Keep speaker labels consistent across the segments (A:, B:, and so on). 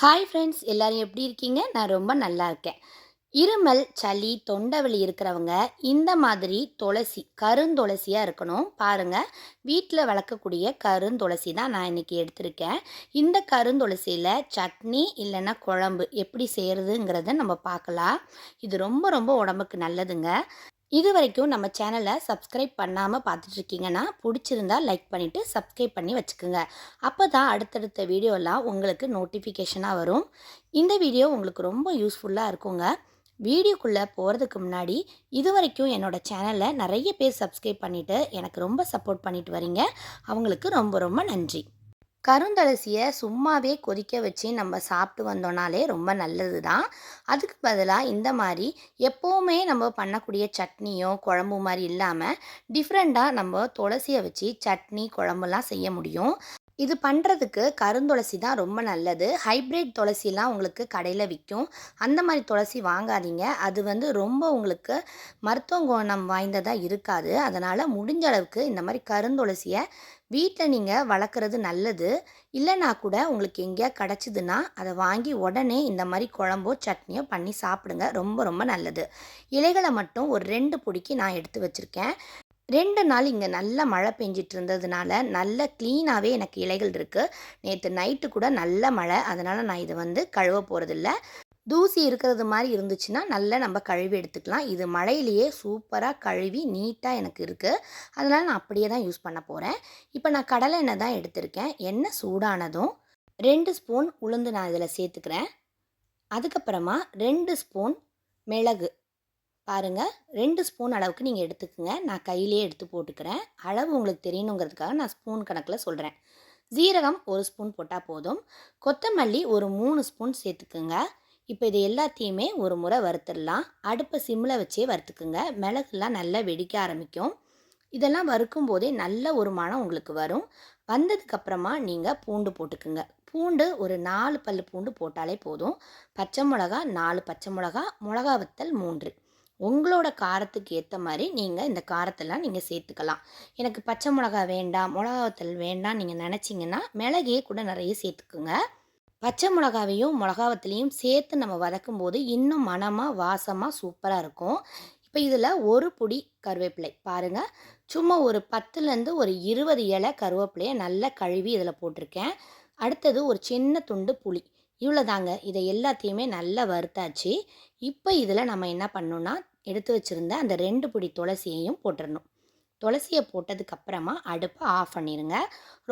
A: Hi friends எல்லோரும் எப்படி இருக்கீங்க? நான் ரொம்ப நல்லா இருக்கேன். இருமல் சளி தொண்டவெளி இருக்கிறவங்க இந்த மாதிரி துளசி கருந்துளசியாக இருக்கணும். பாருங்கள் வீட்டில் வளர்க்கக்கூடிய கருந்துளசி தான் நான் இன்றைக்கி எடுத்திருக்கேன். இந்த கருந்துளசியில் சட்னி இல்லைன்னா குழம்பு எப்படி செய்கிறதுங்கிறத நம்ம பார்க்கலாம். இது ரொம்ப ரொம்ப உடம்புக்கு நல்லதுங்க. இது வரைக்கும் நம்ம சேனலை சப்ஸ்கிரைப் பண்ணாமல் பார்த்துட்ருக்கீங்கன்னா பிடிச்சிருந்தா லைக் பண்ணிவிட்டு சப்ஸ்கிரைப் பண்ணி வச்சுக்கோங்க. அப்போ தான் அடுத்தடுத்த வீடியோலாம் உங்களுக்கு நோட்டிஃபிகேஷனாக வரும். இந்த வீடியோ உங்களுக்கு ரொம்ப யூஸ்ஃபுல்லாக இருக்குங்க. வீடியோக்குள்ளே போகிறதுக்கு முன்னாடி இது வரைக்கும் என்னோடய சேனலை நிறைய பேர் சப்ஸ்கிரைப் பண்ணிவிட்டு எனக்கு ரொம்ப சப்போர்ட் பண்ணிட்டு வரீங்க. அவங்களுக்கு ரொம்ப ரொம்ப நன்றி. கருந்தளசியை சும்மாவே கொதிக்க வச்சு நம்ம சாப்பிட்டு வந்தோம்னாலே ரொம்ப நல்லது தான் அதுக்கு பதிலாக இந்த மாதிரி எப்போவுமே நம்ம பண்ணக்கூடிய சட்னியோ குழம்பு மாதிரி இல்லாமல் டிஃப்ரெண்ட்டாக நம்ம துளசியை வச்சு சட்னி குழம்புலாம் செய்ய முடியும். இது பண்ணுறதுக்கு கருந்துளசி தான் ரொம்ப நல்லது. ஹைப்ரிட் துளசிலாம் உங்களுக்கு கடையில் விற்கும் அந்த மாதிரி துளசி வாங்காதீங்க. அது வந்து ரொம்ப உங்களுக்கு மருத்துவ குணம் வாய்ந்ததாக இருக்காது. அதனால் முடிஞ்ச அளவுக்கு இந்த மாதிரி கருந்துளசியை வீட்டில் நீங்கள் வளர்க்குறது நல்லது. இல்லைனா கூட உங்களுக்கு எங்கேயா கிடச்சிதுன்னா அதை வாங்கி உடனே இந்த மாதிரி குழம்போ சட்னியோ பண்ணி சாப்பிடுங்க. ரொம்ப ரொம்ப நல்லது. இலைகளை மட்டும் ஒரு ரெண்டு பொடிக்கு நான் எடுத்து வச்சுருக்கேன். ரெண்டு நாள் இங்கே நல்ல மழை பெஞ்சிட்டு இருந்ததுனால நல்ல க்ளீனாகவே எனக்கு இலைகள் இருக்குது நேற்று நைட்டு கூட நல்ல மழை. அதனால் நான் இதை வந்து கழுவ போகிறதில்ல தூசி இருக்கிறது மாதிரி இருந்துச்சுன்னா நல்லா நம்ம கழுவி எடுத்துக்கலாம். இது மழையிலேயே சூப்பராக கழுவி நீட்டாக எனக்கு இருக்குது அதனால் நான் அப்படியே தான் யூஸ் பண்ண போகிறேன் இப்போ நான் கடலை எண்ணெய் தான் எடுத்திருக்கேன். எண்ணெய் சூடானதும் ரெண்டு ஸ்பூன் உளுந்து நான் இதில் சேர்த்துக்கிறேன். அதுக்கப்புறமா ரெண்டு ஸ்பூன் மிளகு. பாருங்கள் ரெண்டு ஸ்பூன் அளவுக்கு நீங்கள் எடுத்துக்கோங்க. நான் கையிலே எடுத்து போட்டுக்கிறேன். அளவு உங்களுக்கு தெரியணுங்கிறதுக்காக நான் ஸ்பூன் கணக்கில் சொல்கிறேன் ஜீரகம் ஒரு ஸ்பூன் போட்டால் போதும். கொத்தமல்லி ஒரு மூணு ஸ்பூன் சேர்த்துக்குங்க. இப்போ இது எல்லாத்தையுமே ஒரு முறை வறுத்துடலாம். அடுப்பை சிம்மில் வச்சே வறுத்துக்குங்க. மிளகுலாம் நல்லா வெடிக்க ஆரம்பிக்கும். இதெல்லாம் வறுக்கும் போதே நல்ல ஒரு மனம் உங்களுக்கு வரும். வந்ததுக்கப்புறமா நீங்கள் பூண்டு போட்டுக்குங்க. பூண்டு ஒரு நாலு பல் பூண்டு போட்டாலே போதும். பச்சை மிளகா நாலு பச்சை மிளகா மிளகா வத்தல் மூன்று. உங்களோட காரத்துக்கு ஏற்ற மாதிரி நீங்கள் இந்த காரத்தெல்லாம் நீங்கள் சேர்த்துக்கலாம். எனக்கு பச்சை மிளகா வேண்டாம் மிளகாவத்தல் வேண்டாம் நீங்கள் நினச்சிங்கன்னா மிளகையே கூட நிறைய சேர்த்துக்குங்க. பச்சை மிளகாவையும் மிளகாவத்திலையும் சேர்த்து நம்ம வதக்கும் போது இன்னும் மனமாக வாசமாக சூப்பராக இருக்கும். இப்போ இதில் ஒரு பொடி கருவேப்பிலை பாருங்கள் சும்மா ஒரு பத்துலேருந்து ஒரு இருபது இலை கருவேப்பிலையை நல்லா கழுவி இதில் போட்டிருக்கேன். அடுத்தது ஒரு சின்ன துண்டு புளி. இவ்வளோதாங்க இதை எல்லாத்தையுமே நல்லா வறுத்தாச்சு. இப்போ இதில் நம்ம என்ன பண்ணோன்னா எடுத்து வச்சுருந்த அந்த ரெண்டு பிடி துளசியையும் போட்டுடணும் துளசியை போட்டதுக்கப்புறமா அடுப்பை ஆஃப் பண்ணிடுங்க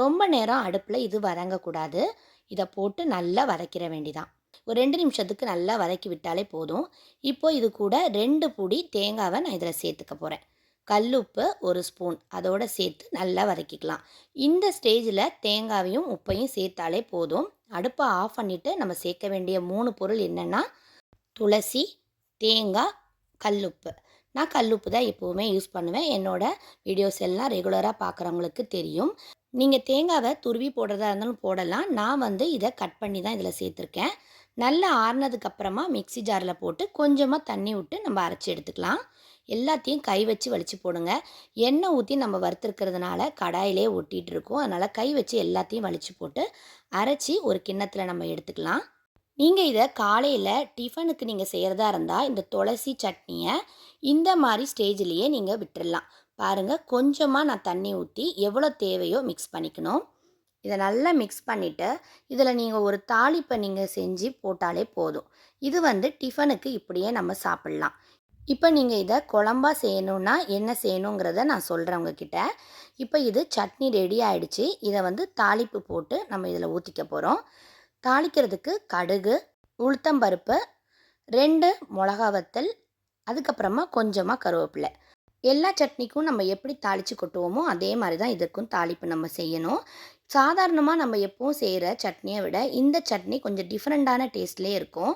A: ரொம்ப நேரம் அடுப்பில் இது வதங்கக்கூடாது. இதை போட்டு நல்லா வதக்கிற வேண்டிதான். ஒரு ரெண்டு நிமிஷத்துக்கு நல்லா வதக்கி விட்டாலே போதும். இப்போ இது கூட ரெண்டு பொடி தேங்காவை நான் இதில் சேர்த்துக்க போகிறேன் கல்லுப்பு ஒரு ஸ்பூன். அதோடு சேர்த்து நல்லா வதக்கிக்கலாம். இந்த ஸ்டேஜில் தேங்காவையும் உப்பையும் சேர்த்தாலே போதும். அடுப்பை ஆஃப் பண்ணிவிட்டு நம்ம சேர்க்க வேண்டிய மூணு பொருள் என்னென்னா துளசி தேங்காய் கல்லுப்பு. நான் கல்லுப்பு தான் எப்போவுமே யூஸ் பண்ணுவேன். என்னோடய வீடியோஸ் எல்லாம் ரெகுலராக பார்க்குறவங்களுக்கு தெரியும். நீங்கள் தேங்காவை துருவி போடுறதா இருந்தாலும் போடலாம். நான் வந்து இதை கட் பண்ணி தான் இதில் சேர்த்துருக்கேன். நல்லா ஆறுனதுக்கப்புறமா மிக்சி ஜாரில் போட்டு கொஞ்சமாக தண்ணி விட்டு நம்ம அரைச்சி எடுத்துக்கலாம். எல்லாத்தையும் கை வச்சு வலிச்சு போடுங்க. எண்ணெய் ஊற்றி நம்ம வறுத்துருக்கிறதுனால கடாயிலே ஒட்டிகிட்டு இருக்கோம் அதனால் கை வச்சு எல்லாத்தையும் வலிச்சு போட்டு அரைச்சி ஒரு கிண்ணத்தில் நம்ம எடுத்துக்கலாம். நீங்கள் இதை காலையில் டிஃபனுக்கு நீங்கள் செய்கிறதா இருந்தால் இந்த துளசி சட்னியை இந்த மாதிரி ஸ்டேஜ்லேயே நீங்கள் விட்டுடலாம் பாருங்கள் கொஞ்சமாக நான் தண்ணி ஊற்றி எவ்வளோ தேவையோ மிக்ஸ் பண்ணிக்கணும். இதை நல்லா மிக்ஸ் பண்ணிவிட்டு இதில் நீங்கள் ஒரு தாளிப்பை நீங்கள் செஞ்சு போட்டாலே போதும். இது வந்து டிஃபனுக்கு இப்படியே நம்ம சாப்பிட்லாம். இப்போ நீங்கள் இதை குழம்பா செய்யணுன்னா என்ன செய்யணுங்கிறத நான் சொல்கிறேன் உங்ககிட்ட. இப்போ இது சட்னி ரெடி ஆகிடுச்சு இதை வந்து தாளிப்பு போட்டு நம்ம இதில் ஊற்றிக்க போகிறோம் தாளிக்கிறதுக்கு கடுகு உளுத்தம்பருப்பு ரெண்டு மிளகா வத்தல் அதுக்கப்புறமா கொஞ்சமாக கருவேப்பிலை. எல்லா சட்னிக்கும் நம்ம எப்படி தாளித்து கொட்டுவோமோ அதே மாதிரி தான் இதுக்கும் தாளிப்பு நம்ம செய்யணும். சாதாரணமாக நம்ம எப்பவும் செய்கிற சட்னியை விட இந்த சட்னி கொஞ்சம் டிஃப்ரெண்ட்டான டேஸ்ட்லேயே இருக்கும்.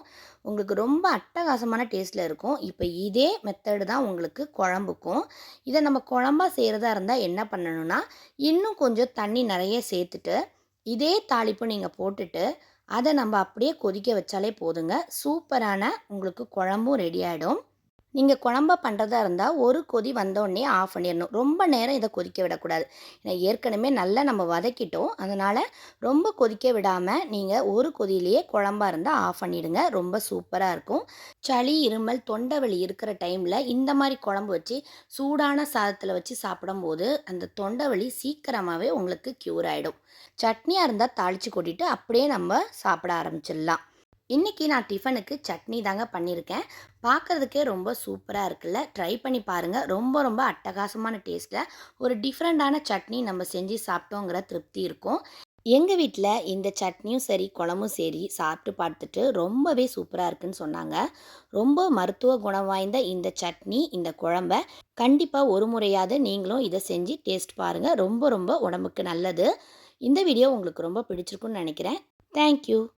A: உங்களுக்கு ரொம்ப அட்டகாசமான டேஸ்ட்டில் இருக்கும். இப்போ இதே மெத்தடு தான் உங்களுக்கு குழம்புக்கும். இதை நம்ம குழம்பா செய்கிறதா இருந்தால் என்ன பண்ணணும்னா இன்னும் கொஞ்சம் தண்ணி நிறைய சேர்த்துட்டு இதே தாளிப்பு நீங்கள் போட்டுட்டு அதை நம்ம அப்படியே கொதிக்க வச்சாலே போதுங்க. சூப்பரான உங்களுக்கு குழம்பும் ரெடி ஆகிடும் நீங்கள் குழம்பா பண்ணுறதா இருந்தால் ஒரு கொதி வந்தோடனே ஆஃப் பண்ணிடணும் ரொம்ப நேரம் இதை கொதிக்க விடக்கூடாது. ஏன்னா ஏற்கனவே நல்லா நம்ம வதக்கிட்டோம். அதனால் ரொம்ப கொதிக்க விடாமல் நீங்கள் ஒரு கொதியிலேயே குழம்பா இருந்தால் ஆஃப் பண்ணிவிடுங்க ரொம்ப சூப்பராக இருக்கும். சளி இருமல் தொண்டை வலி இருக்கிற டைமில் இந்த மாதிரி குழம்பு வச்சு சூடான சாதத்தில் வச்சு சாப்பிடும்போது அந்த தொண்டை வலி சீக்கிரமாகவே உங்களுக்கு க்யூர் ஆகிடும் சட்னியாக இருந்தால் தாளித்து கொட்டிட்டு அப்படியே நம்ம சாப்பிட ஆரம்பிச்சிடலாம். இன்றைக்கி நான் டிஃபனுக்கு சட்னி தாங்க பண்ணியிருக்கேன். பார்க்குறதுக்கே ரொம்ப சூப்பராக இருக்குல்ல? ட்ரை பண்ணி பாருங்கள் ரொம்ப ரொம்ப அட்டகாசமான டேஸ்ட்டில் ஒரு டிஃப்ரெண்ட்டான சட்னி நம்ம செஞ்சு சாப்பிட்டோங்கிற திருப்தி இருக்கும். எங்கள் வீட்டில் இந்த சட்னியும் சரி குழம்பும் சரி சாப்பிட்டு பார்த்துட்டு ரொம்பவே சூப்பராக இருக்குன்னு சொன்னாங்க. ரொம்ப மருத்துவ குணம் வாய்ந்த இந்த சட்னி இந்த குழம்ப கண்டிப்பாக ஒரு முறையாவது நீங்களும் இதை செஞ்சு டேஸ்ட் பாருங்கள் ரொம்ப ரொம்ப உடம்புக்கு நல்லது. இந்த வீடியோ உங்களுக்கு ரொம்ப பிடிச்சிருக்குன்னு நினைக்கிறேன். தேங்க்யூ.